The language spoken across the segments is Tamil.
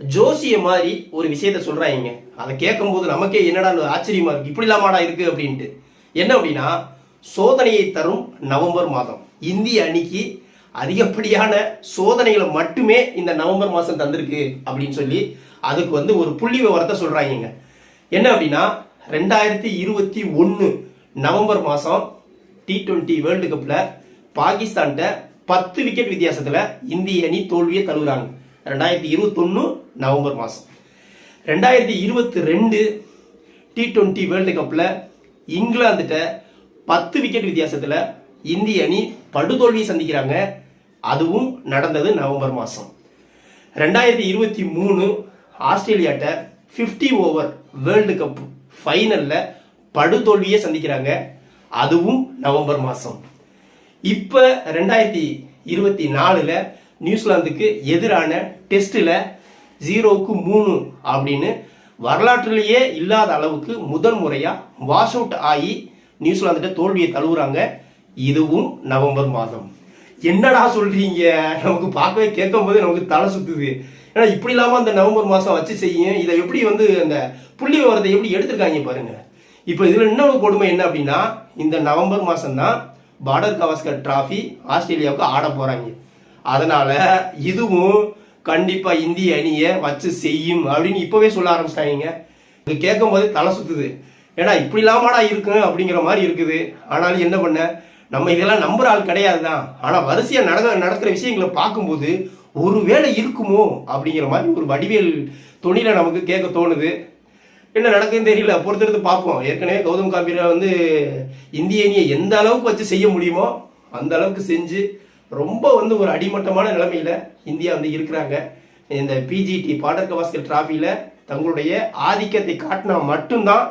ஜோசிய மாதிரி ஒரு விஷயத்த சொல்றாங்க. அதை கேட்கும்போது நமக்கே என்னடா ஆச்சரியமா இருக்கு? இப்படி இல்லாமடா இருக்கு அப்படின்ட்டு. என்ன அப்படின்னா சோதனையை தரும் நவம்பர் மாதம். இந்திய அணிக்கு அதிகப்படியான சோதனைகளை மட்டுமே இந்த நவம்பர் மாதம் தந்திருக்கு அப்படின்னு சொல்லி அதுக்கு வந்து ஒரு புள்ளி விவரத்தை சொல்றாங்க என்ன அப்படின்னா ரெண்டாயிரத்தி இருபத்தி ஒன்று நவம்பர் மாதம் டி டுவெண்ட்டி வேர்ல்டு கப்பில் பாகிஸ்தான்கிட்ட பத்து விக்கெட் வித்தியாசத்தில் இந்திய அணி தோல்வியை தழுவுறாங்க. ரெண்டாயிரத்தி இருபத்தொன்று நவம்பர் மாதம் ரெண்டாயிரத்தி இருபத்தி ரெண்டு டி ட்வெண்ட்டி வேர்ல்டு கப்பில் இங்கிலாந்துகிட்ட பத்து விக்கெட் வித்தியாசத்தில் இந்திய அணி படுதோல்வியை சந்திக்கிறாங்க. அதுவும் நடந்தது நவம்பர் மாதம் ரெண்டாயிரத்தி இருபத்தி மூணு ஆஸ்திரேலியாட்ட ஃபிஃப்டி ஓவர் வேர்ல்டு கப் ஃபைனலில் படுதோல்வியை சந்திக்கிறாங்க. அதுவும் நவம்பர் மாதம் இப்போ ரெண்டாயிரத்தி இருபத்தி நாலில் நியூசிலாந்துக்கு எதிரான டெஸ்ட்டில் ஜீரோவுக்கு மூணு அப்படின்னு வரலாற்றிலேயே இல்லாத அளவுக்கு முதல் முறையாக வாஷ் அவுட் ஆகி நியூசிலாந்துட்ட தோல்வியை தழுவுறாங்க. இதுவும் நவம்பர் மாதம். என்னடா சொல்றீங்க? நமக்கு பார்க்கவே கேட்கும் போது நமக்கு தலை சுத்துது. ஏன்னா இப்படி இல்லாமல் அந்த நவம்பர் மாதம் வச்சு செய்யும். இதை எப்படி வந்து அந்த புள்ளி விவரத்தை எப்படி எடுத்திருக்காங்க பாருங்க. இப்போ இதில் இன்னொரு கொடுமை என்ன அப்படின்னா இந்த நவம்பர் மாதம் தான் பார்டர் கவாஸ்கர் டிராஃபி ஆஸ்திரேலியாவுக்கு ஆட போகிறாங்க அதனால இதுவும் கண்டிப்பா இந்திய அணியை வச்சு செய்யும் அப்படின்னு இப்பவே சொல்ல ஆரம்பிச்சிட்டாங்க. இது கேட்கும் போது தலை சுத்துது. ஏன்னா இப்படி இல்லாமடா இருக்கும் அப்படிங்கிற மாதிரி இருக்குது. ஆனாலும் என்ன பண்ண? நம்ம இதெல்லாம் நம்புற ஆள் கிடையாது தான் ஆனால் வரிசையாக நடக்க நடக்கிற விஷயங்களை பார்க்கும்போது ஒருவேளை இருக்குமோ அப்படிங்கிற மாதிரி ஒரு வடிவேல் துணியில் நமக்கு கேட்க தோணுது. என்ன நடக்குதுன்னு தெரியல. பொறுத்தெடுத்து பார்ப்போம். ஏற்கனவே கௌதம் காம்பீரை வந்து இந்திய அணியை எந்த அளவுக்கு வச்சு செய்ய முடியுமோ அந்த அளவுக்கு செஞ்சு ரொம்ப வந்து ஒரு அடிமட்டமான நிலைமையில் இந்தியா வந்து இருக்கிறாங்க. இந்த பிஜிடி பாடர் கவாஸ்கர் டிராஃபியில் தங்களுடைய ஆதிக்கத்தை காட்டினா மட்டும்தான்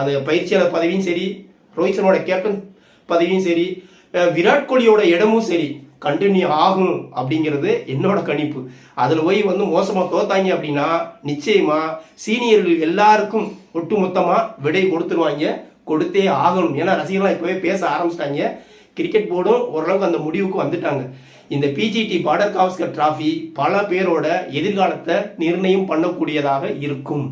அது பயிற்சியாளர் பதவியும் சரி ரோஹித் சர்மாவோட கேப்டன் பதவியும் சரி விராட் கோலியோட இடமும் சரி கண்டினியூ ஆகும் அப்படிங்கிறது என்னோட கணிப்பு. அதில் போய் வந்து மோசமாக தோத்தாங்க அப்படின்னா நிச்சயமாக சீனியர்கள் எல்லாருக்கும் ஒட்டுமொத்தமாக விடை கொடுத்துருவாங்க கொடுத்தே ஆகணும். ஏன்னா ரசிகர்லாம் இப்போவே பேச ஆரம்பிச்சிட்டாங்க. கிரிக்கெட் போர்டும் ஓரளவுக்கு அந்த முடிவுக்கு வந்துட்டாங்க. இந்த பிஜிடி பார்டர் காவஸ்கர் டிராஃபி பல பேரோட எதிர்காலத்தை நிர்ணயம் பண்ணக்கூடியதாக இருக்கும்.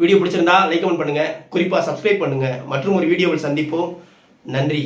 வீடியோ பிடிச்சிருந்தா லைக் கமெண்ட் பண்ணுங்கள் குறிப்பாக சப்ஸ்கிரைப் பண்ணுங்கள் மற்றும் ஒரு வீடியோவில் சந்திப்போம். நன்றி.